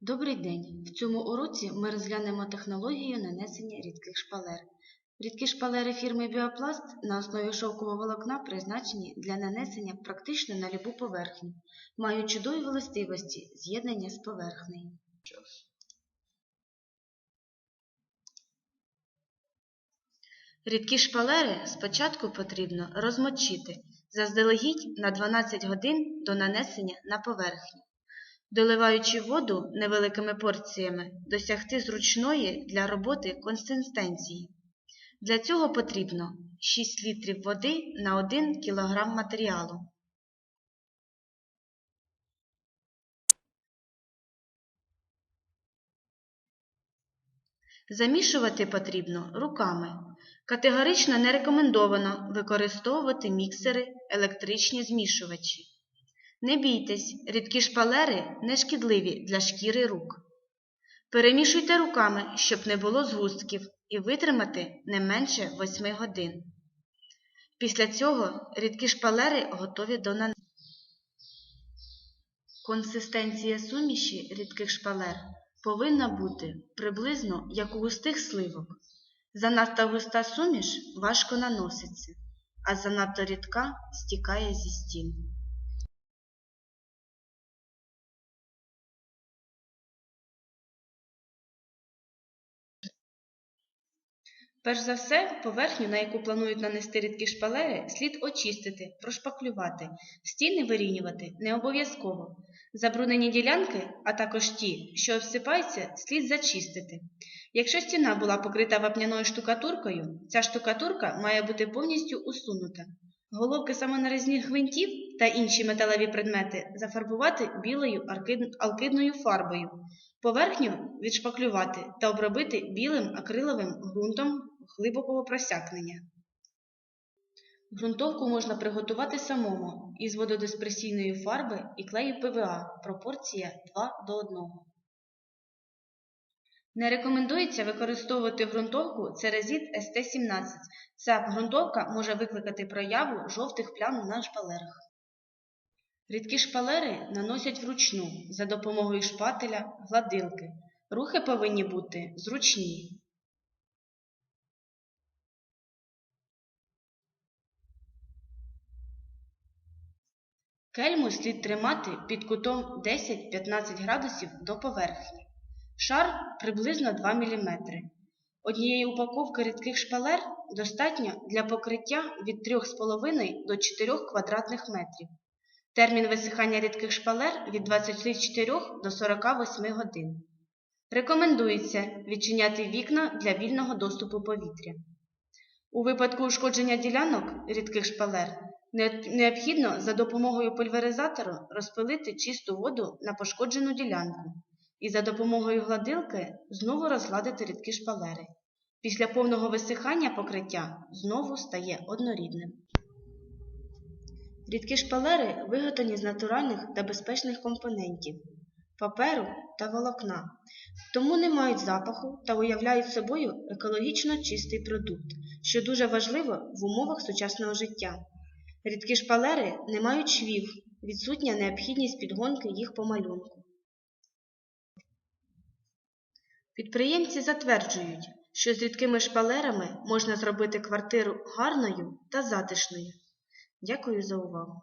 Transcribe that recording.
Добрий день! В цьому уроці ми розглянемо технологію нанесення рідких шпалер. Рідкі шпалери фірми Біопласт на основі шовкового волокна призначені для нанесення практично на любу поверхню, мають чудові властивості з'єднання з поверхнею. Рідкі шпалери спочатку потрібно розмочити заздалегідь на 12 годин до нанесення на поверхню. Доливаючи воду невеликими порціями, досягти зручної для роботи консистенції. Для цього потрібно 6 літрів води на 1 кг матеріалу. Замішувати потрібно руками. Категорично не рекомендовано використовувати міксери, електричні змішувачі. Не бійтесь, рідкі шпалери не шкідливі для шкіри рук. Перемішуйте руками, щоб не було згустків, і витримати не менше 8 годин. Після цього рідкі шпалери готові до нанесення. Консистенція суміші рідких шпалер повинна бути приблизно як у густих сливок. Занадто густа суміш важко наноситься, а занадто рідка стікає зі стін. Перш за все, поверхню, на яку планують нанести рідкі шпалери, слід очистити, прошпаклювати, стіни вирівнювати не обов'язково. Забруднені ділянки, а також ті, що обсипаються, слід зачистити. Якщо стіна була покрита вапняною штукатуркою, ця штукатурка має бути повністю усунута. Головки самонарізних гвинтів та інші металеві предмети зафарбувати білою алкидною фарбою, поверхню відшпаклювати та обробити білим акриловим ґрунтом глибокого просякнення. Ґрунтовку можна приготувати самому із вододиспресійної фарби і клею ПВА, пропорція 2 до 1. Не рекомендується використовувати ґрунтовку Церезіт СТ-17. Ця ґрунтовка може викликати прояву жовтих плям на шпалерах. Рідкі шпалери наносять вручну за допомогою шпателя, гладилки. Рухи повинні бути зручні. Кельму слід тримати під кутом 10-15 градусів до поверхні. Шар приблизно 2 мм. Однієї упаковки рідких шпалер достатньо для покриття від 3,5 до 4 квадратних метрів. Термін висихання рідких шпалер від 24 до 48 годин. Рекомендується відчиняти вікна для вільного доступу повітря. У випадку ушкодження ділянок рідких шпалер необхідно за допомогою пульверизатору розпилити чисту воду на пошкоджену ділянку і за допомогою гладилки знову розгладити рідкі шпалери. Після повного висихання покриття знову стає однорідним. Рідкі шпалери виготовлені з натуральних та безпечних компонентів паперу та волокна, тому не мають запаху та уявляють собою екологічно чистий продукт, що дуже важливо в умовах сучасного життя. Рідкі шпалери не мають швів, відсутня необхідність підгонки їх по малюнку. Підприємці затверджують, що з рідкими шпалерами можна зробити квартиру гарною та затишною. Дякую за увагу.